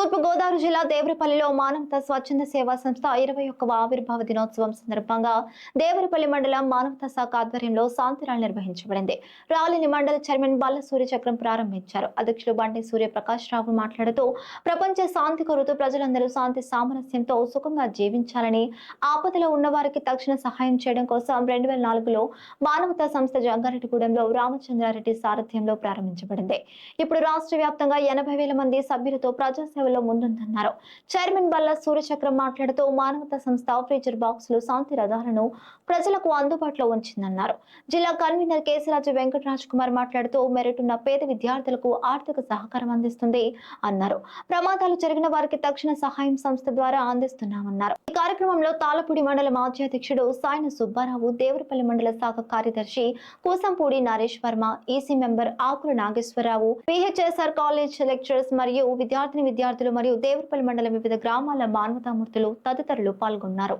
తూర్పుగోదావరి జిల్లా దేవరపల్లిలో మానవత స్వచ్ఛంద సేవా సంస్థ ఇరవై ఒక్కవ ఆవిర్భావ దినోత్సవం సందర్భంగా దేవరపల్లి మండలం మానవత శాఖ ఆధ్వర్యంలో శాంతిరాలు నిర్వహించబడింది. రాలిని మండల చైర్మన్ బాల సూర్య చక్రం ప్రారంభించారు. అధ్యక్షులు బండి సూర్యప్రకాష్ రావు మాట్లాడుతూ ప్రపంచ శాంతి కొరుతూ ప్రజలందరూ శాంతి సామరస్యంతో సుఖంగా జీవించాలని ఆపదలో ఉన్న వారికి తక్షణ సహాయం చేయడం కోసం రెండు వేల నాలుగులో మానవతా సంస్థ జంగారెడ్డిగూడెంలో రామచంద్రారెడ్డి సారథ్యంలో ప్రారంభించబడింది. ఇప్పుడు రాష్ట్ర వ్యాప్తంగా ఎనభై వేల మంది సభ్యులతో ప్రజాసేవ ముందుందన్నారు. చైర్మన్ బల్ల సూర్యచక్రం మాట్లాడుతూ మానవతా సంస్థ ఫీచర్ బాక్సులు శాంతి రథాలను ప్రజలకు అందుబాటులో ఉంచిందన్నారు. జిల్లా కన్వీనర్ కేసరాజు వెంకటరాజ్ కుమార్ మాట్లాడుతూ మెరిట్ ఉన్న పేద విద్యార్థులకు ఆర్థిక సహకారం అందిస్తుంది అన్నారు. ప్రమాదాలు జరిగిన వారికి తక్షణ సహాయం సంస్థ ద్వారా అందిస్తున్నామన్నారు. ఈ కార్యక్రమంలో తాళపూడి మండల మాజీ అధ్యక్షుడు సాయన సుబ్బారావు దేవరపల్లి మండల శాఖ కార్యదర్శి Kusampudi Naresh Varma EC member Akula Nageswararao PHSR college lecturers మరియు విద్యార్థిని విద్యార్థులు మరియు దేవరపల్లి మండలం వివిధ గ్రామాల మానవతామూర్తులు తదితరులు పాల్గొన్నారు.